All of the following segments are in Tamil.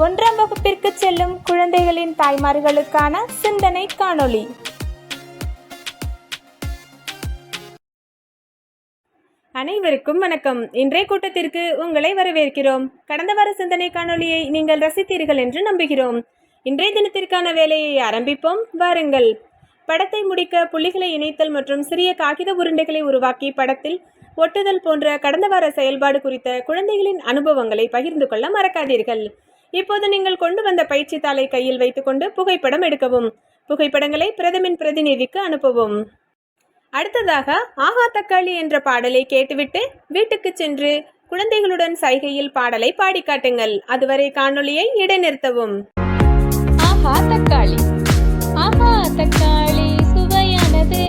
ஒன்றாம் வகுப்பிற்கு செல்லும் குழந்தைகளின் தாய்மார்களுக்கான சிந்தனை காணொளி. அனைவருக்கும் வணக்கம். இன்றைய கூட்டத்திற்கு உங்களை வரவேற்கிறோம். கடந்த வார சிந்தனை காணொளியை நீங்கள் ரசித்தீர்கள் என்று நம்புகிறோம். இன்றைய தினத்திற்கான வேலையை ஆரம்பிப்போம். வாருங்கள். படத்தை முடிக்க புள்ளிகளை இணைத்தல் மற்றும் சிறிய காகித உருண்டைகளை உருவாக்கி படத்தில் ஒட்டுதல் போன்ற கடந்த வார செயல்பாடு குறித்த குழந்தைகளின் அனுபவங்களை பகிர்ந்து கொள்ள மறக்காதீர்கள். இப்போது நீங்கள் கொண்டு வந்த பயிற்சி தாளை கையில் வைத்துக்கொண்டு புகைப்படம் எடுக்கவும். புகைப்படங்களை பிரதமின் பிரதிநிதிக்கு அனுப்பவும். அடுத்ததாக ஆஹா தக்காளி என்ற பாடலை கேட்டுவிட்டு வீட்டுக்கு சென்று குழந்தைகளுடன் சைகையில் பாடலை பாடி காட்டுங்கள். அதுவரை காணொளியை இடைநிறுத்தவும். ஆஹா தக்காளி. ஆஹா தக்காளி சுவையானது.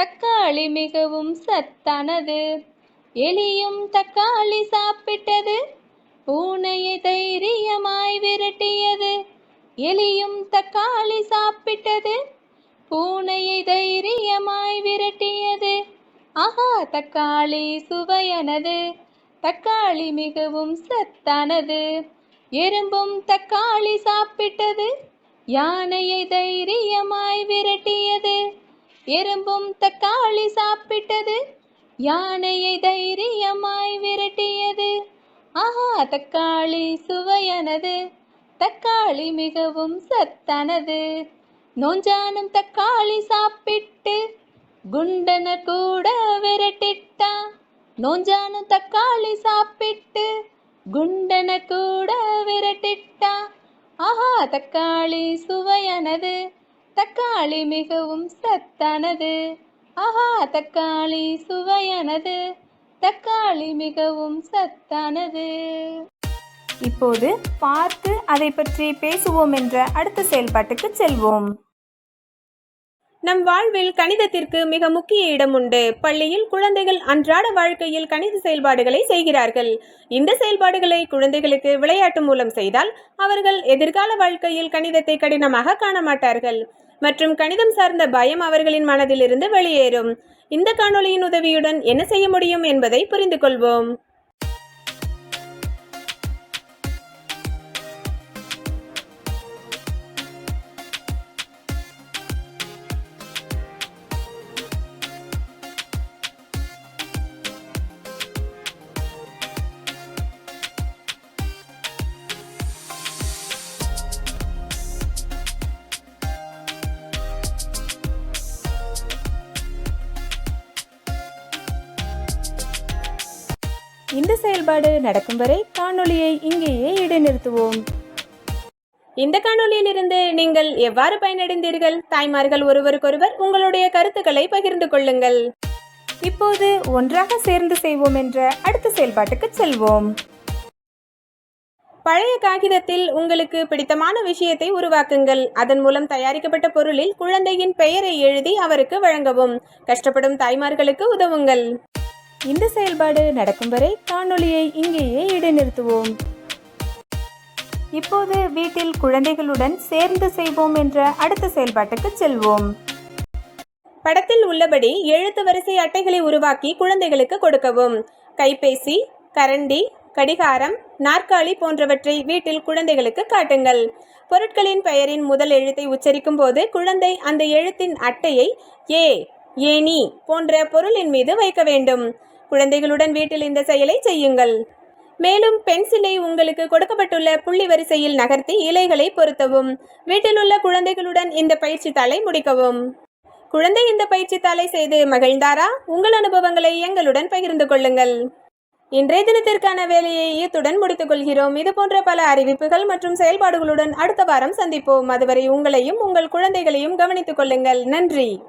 தக்காளி மிகவும் சத்தானது. எலியும் தக்காளி சாப்பிட்டது. பூனை எலியும் தக்காளி சாப்பிட்டது. பூனையை தைரியமாய் விரட்டியது. ஆஹா தக்காளி சுவையானது. தக்காளி மிகவும் சத்தானது. எறும்பும் தக்காளி சாப்பிட்டது. யானையை தைரியமாய் விரட்டியது. எறும்பும் தக்காளி சாப்பிட்டது. யானையை தைரியமாய் விரட்டியது. ஆஹா தக்காளி சுவையானது. தக்காளி மிகவும் சத்தானது. நோஞ்சானும் தக்காளி சாப்பிட்டு குண்டன கூட விரட்டிட்டா. நோஞ்சானும் தக்காளி சாப்பிட்டு குண்டன கூட விரட்டிட்டா. ஆஹா தக்காளி சுவையானது. தக்காளி மிகவும் சத்தானது. ஆஹா தக்காளி சுவையானது. தக்காளி மிகவும் சத்தானது. இப்போது பார்த்து அதை பற்றி பேசுவோம் என்ற அடுத்த செயல்பாட்டுக்கு செல்வோம். நம் வாழ்வில் கணிதத்திற்கு மிக முக்கிய இடம் உண்டு. பள்ளியில் குழந்தைகள் அன்றாட வாழ்க்கையில் கணித செயல்பாடுகளை செய்கிறார்கள். இந்த செயல்பாடுகளை குழந்தைகளுக்கு விளையாட்டு மூலம் செய்தால் அவர்கள் எதிர்கால வாழ்க்கையில் கணிதத்தை கடினமாக காண மாட்டார்கள் மற்றும் கணிதம் சார்ந்த பயம் அவர்களின் மனதிலிருந்து வெளியேறும். இந்த காணொளியின் உதவியுடன் என்ன செய்ய முடியும் என்பதை புரிந்து கொள்வோம். இந்த செயல்பாடு நடக்கும் வரை காணொளியை இங்கேயே இடைநிறுத்துவோம். இந்த காணொளியிலிருந்து நீங்கள் எவ்வாறு பயனடைந்தீர்கள்? தாய்மார்கள் ஒருவருக்கொருவர் உங்களுடைய கருத்துக்களை பகிர்ந்து கொள்ளுங்கள். இப்போது ஒன்றாக சேர்ந்து செய்வோம் என்ற அடுத்த செயல்பாட்டுக்கு செல்வோம். பழைய காகிதத்தில் உங்களுக்கு பிடித்தமான விஷயத்தை உருவாக்குங்கள். அதன் மூலம் தயாரிக்கப்பட்ட பொருளில் குழந்தையின் பெயரை எழுதி அவருக்கு வழங்கவும். கஷ்டப்படும் தாய்மார்களுக்கு உதவுங்கள். இந்த செயல்பாடு நடக்கும் வரை காணொளியை இங்கேயே இடைநிறுத்துவோம். இப்போது வீட்டில் குழந்தைகளுடன் சேர்ந்து செய்வோம் என்ற அடுத்த செயல்பாட்டுக்கு செல்வோம். படத்தில் உள்ளபடி எழுத்து வரிசை அட்டைகளை உருவாக்கி குழந்தைகளுக்கு கொடுக்கவும். கைபேசி கரண்டி கடிகாரம் நாற்காலி போன்றவற்றை வீட்டில் குழந்தைகளுக்கு காட்டுங்கள். பொருட்களின் பெயரின் முதல் எழுத்தை உச்சரிக்கும் போது குழந்தை அந்த எழுத்தின் அட்டையை ஏ ஏனி போன்ற பொருளின் மீது வைக்க வேண்டும். குழந்தைகளுடன் வீட்டில் இந்த செயலை செய்யுங்கள். மேலும் பென்சிலை உங்களுக்கு கொடுக்கப்பட்டுள்ள புள்ளி வரிசையில் நகர்த்தி இலைகளை பொருத்தவும். வீட்டில் உள்ள குழந்தைகளுடன் இந்த பயிற்சி தாளை முடிக்கவும். குழந்தை இந்த பயிற்சி தாளை செய்து மகிழ்ந்தாரா? உங்கள் அனுபவங்களை எங்களுடன் பகிர்ந்து கொள்ளுங்கள். இன்றைய தினத்திற்கான வேலையை இத்துடன் முடித்துக் கொள்கிறோம். இது போன்ற பல அறிவிப்புகள் மற்றும் செயல்பாடுகளுடன் அடுத்த வாரம் சந்திப்போம். அதுவரை உங்களையும் உங்கள் குழந்தைகளையும் கவனித்துக் கொள்ளுங்கள். நன்றி.